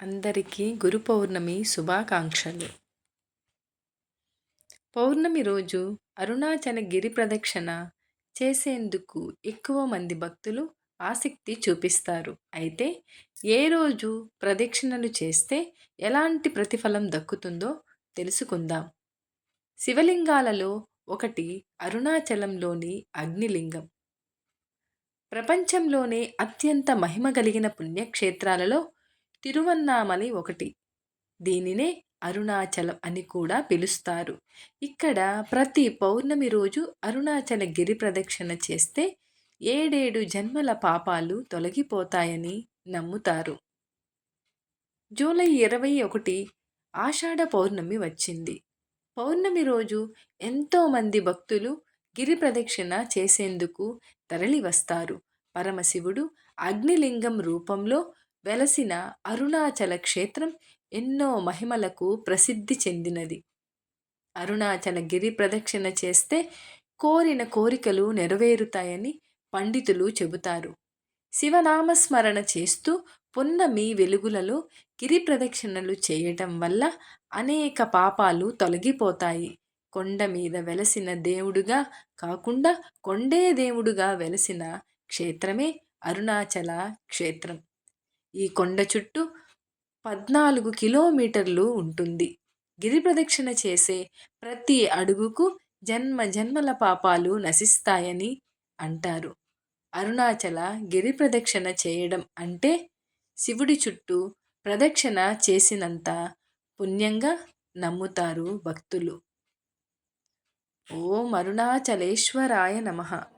అందరికీ గురు పౌర్ణమి శుభాకాంక్షలు. పౌర్ణమి రోజు అరుణాచల గిరి ప్రదక్షిణ చేసేందుకు ఎక్కువ మంది భక్తులు ఆసక్తి చూపిస్తారు. అయితే ఏ రోజు ప్రదక్షిణలు చేస్తే ఎలాంటి ప్రతిఫలం దక్కుతుందో తెలుసుకుందాం. శివలింగాలలో ఒకటి అరుణాచలంలోని అగ్నిలింగం. ప్రపంచంలోనే అత్యంత మహిమ కలిగిన పుణ్యక్షేత్రాలలో తిరువన్నామలై ఒకటి. దీనినే అరుణాచలం అని కూడా పిలుస్తారు. ఇక్కడ ప్రతి పౌర్ణమి రోజు అరుణాచల గిరి ప్రదక్షిణ చేస్తే ఏడేడు జన్మల పాపాలు తొలగిపోతాయని నమ్ముతారు. జూలై ఇరవై ఒకటి ఆషాఢ పౌర్ణమి వచ్చింది. పౌర్ణమి రోజు ఎంతోమంది భక్తులు గిరి ప్రదక్షిణ చేసేందుకు తరలి వస్తారు పరమశివుడు అగ్నిలింగం రూపంలో వెలసిన అరుణాచల క్షేత్రం ఎన్నో మహిమలకు ప్రసిద్ధి చెందినది. అరుణాచల గిరి ప్రదక్షిణ చేస్తే కోరిన కోరికలు నెరవేరుతాయని పండితులు చెబుతారు. శివనామస్మరణ చేస్తూ పున్నమి వెలుగులలో గిరి ప్రదక్షిణలు చేయటం వల్ల అనేక పాపాలు తొలగిపోతాయి. కొండ మీద వెలసిన దేవుడుగా కాకుండా కొండే దేవుడుగా వెలసిన క్షేత్రమే అరుణాచల క్షేత్రం. ఈ కొండ చుట్టూ పద్నాలుగు కిలోమీటర్లు ఉంటుంది. గిరి ప్రదక్షిణ చేసే ప్రతి అడుగుకు జన్మ జన్మల పాపాలు నశిస్తాయని అంటారు. అరుణాచల గిరి ప్రదక్షిణ చేయడం అంటే శివుడి చుట్టూ ప్రదక్షిణ చేసినంత పుణ్యంగా నమ్ముతారు భక్తులు. ఓం అరుణాచలేశ్వరాయ నమః.